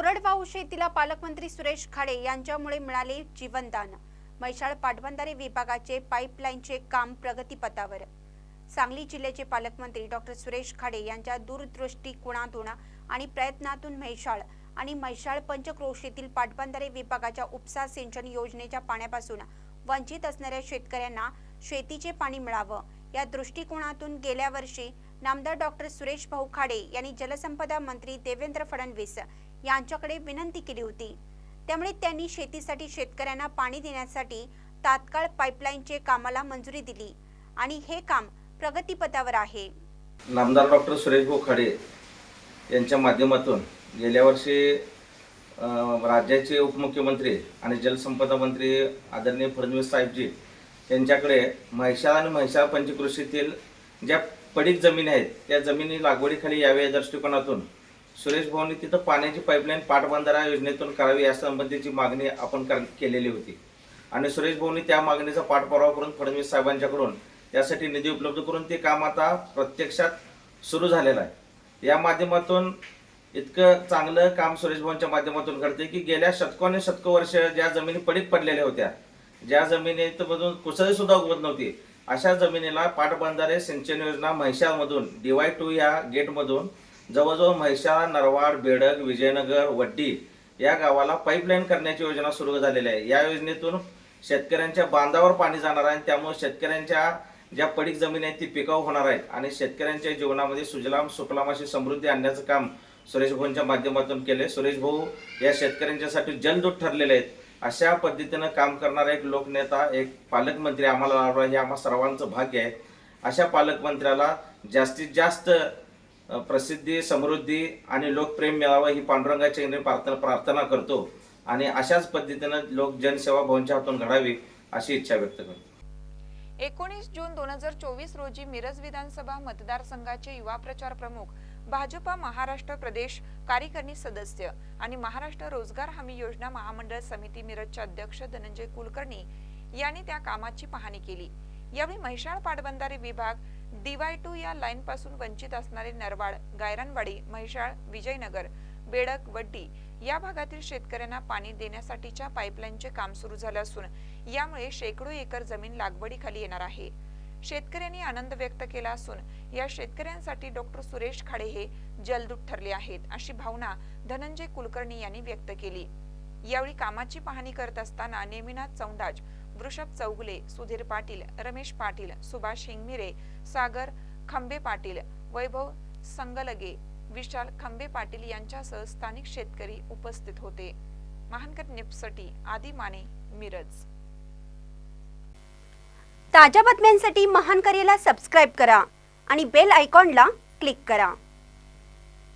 कोरडवाहू शेतीला पालकमंत्री सुरेश खाडे यांच्यामुळे मिळाले जीवनदान. मैशाळ पाटबंधारे विभागाचे पाईपलाईनचे काम प्रगतीपथावर. सांगली जिल्ह्याचे पालकमंत्री डॉक्टर सुरेश खाडे यांच्या दूरदृष्टीकोणातून आणि प्रयत्नातून म्हैसाळ आणि म्हैसाळ पंचक्रोशीतील पाटबंधारे विभागाच्या उपसा सिंचन योजनेच्या पाण्यापासून वंचित असणाऱ्या शेतकऱ्यांना शेतीचे पाणी मिळावं या दृष्टिकोनातून गेल्या वर्षी नामदार डॉक्टर सुरेश भाऊ खाडे यांनी जलसंपदा मंत्री देवेंद्र फडणवीस यांच्याकडे विनंती केली होती. त्यामुळे त्यांनी शेतीसाठी शेतकऱ्यांना पाणी देण्यासाठी तात्काळ पाईपलाईनचे कामाला मंजुरी दिली आणि हे काम प्रगतीपथावर आहे. नामदार डॉक्टर सुरेश भाऊ खडे यांच्या माध्यमातून गेल्या वर्षी राज्याचे उपमुख्यमंत्री आणि जलसंपदा मंत्री आदरणीय फडणवीस साहेबजी यांच्याकडे म्हैसाळ आणि म्हैशाळ पंचकृषीतील ज्या पडीक जमिनी आहेत त्या जमिनी लागवडीखाली यावे या दृष्टिकोनातून सुरेश भाऊंनी तिथं पाण्याची पाईपलाईन पाटबंधारा योजनेतून करावी यासंबंधीची मागणी आपण कर केलेली होती. आणि सुरेश भाऊंनी त्या मागणीचा पाठपुरावा करून फडणवीस साहेबांच्याकडून त्यासाठी निधी उपलब्ध करून ते काम आता प्रत्यक्षात सुरू झालेलं आहे. या माध्यमातून इतकं चांगलं काम सुरेश भाऊंच्या माध्यमातून करते की गेल्या शतकोने शतक वर्ष ज्या जमिनी पडीक पडलेल्या होत्या ज्या जमिनीमधून कुसळी सुद्धा उगवत नव्हती अशा जमिनीला पाटबंधारे सिंचन योजना म्हैसाळमधून डीवाय टू या गेटमधून जवळजवळ म्हैसाळ नरवाड बेडग विजयनगर वड्डी या गावाला पाईपलाईन करण्याची योजना सुरू झालेली आहे. या योजनेतून शेतकऱ्यांच्या बांधावर पाणी जाणार आहे आणि त्यामुळे शेतकऱ्यांच्या ज्या पडीक जमीन आहेत ती पिकाऊ होणार आहेत आणि शेतकऱ्यांच्या जीवनामध्ये सुजलाम सुफलाम अशी समृद्धी आणण्याचं काम सुरेश भाऊंच्या माध्यमातून केले सुरेश भाऊ या शेतकऱ्यांच्यासाठी जलदूत ठरलेले आहेत. अशा पद्धतीनं काम करणारा एक लोकनेता एक पालकमंत्री आम्हाला लाभला हे आम्हा सर्वांचं भाग्य आहे. अशा पालकमंत्र्याला जास्तीत जास्त प्रसिद्धी समृद्धी आणि लोकप्रेम मिळावं ही पांडुरंगाच्या चरणी प्रार्थना प्रार्थना करतो आणि अशाच पद्धतीनं लोक जनसेवा भवनच्या हातून घडावी अशी इच्छा व्यक्त करतो. एकोणीस जून दोन हजार चोवीस रोजी मिरज विधानसभा मतदारसंघाचे युवा प्रचार प्रमुख भाजपा महाराष्ट्र प्रदेश कार्यकारिणी सदस्य आणि महाराष्ट्र रोजगार हमी योजना महामंडळ समिती मिरजचे अध्यक्ष धनंजय कुलकर्णी यांनी त्या कामाची पाहणी केली. यावेळी म्हैसाळ पाटबंधारे विभाग डीवाय टू या लाईन पासून वंचित असणारे नरवाड गायरानवाडी म्हैसाळ विजयनगर बेडक वड्डी या भागातील शेतकऱ्यांना पाणी देण्यासाठीच्या पाईपलाईनचे काम सुरू झाले असून यामुळे शेकडो एकर जमीन लागवडीखाली येणार आहे. शेतकऱ्यांनी आनंद व्यक्त केला असून या शेतकऱ्यांसाठी डॉक्टर सुरेश खाडे हे जलदूत ठरले आहेत अशी भावना धनंजय कुलकर्णी यांनी व्यक्त केली. यावेळी कामाची पाहणी करत असताना नेमिनाथ चौंडाज वृषभ चौगुले सुधीर पाटील रमेश पाटील सुभाष हिंगमिरे सागर खंबे पाटील वैभव संगलगे विशाल खंबे पाटील यांच्यासह स्थानिक शेतकरी उपस्थित होते. महानकर निपसटी आदी माने मिरज. ताज्या बातम्यांसाठी महान करेला सबस्क्राईब करा आणि बेल आयकॉनला क्लिक करा.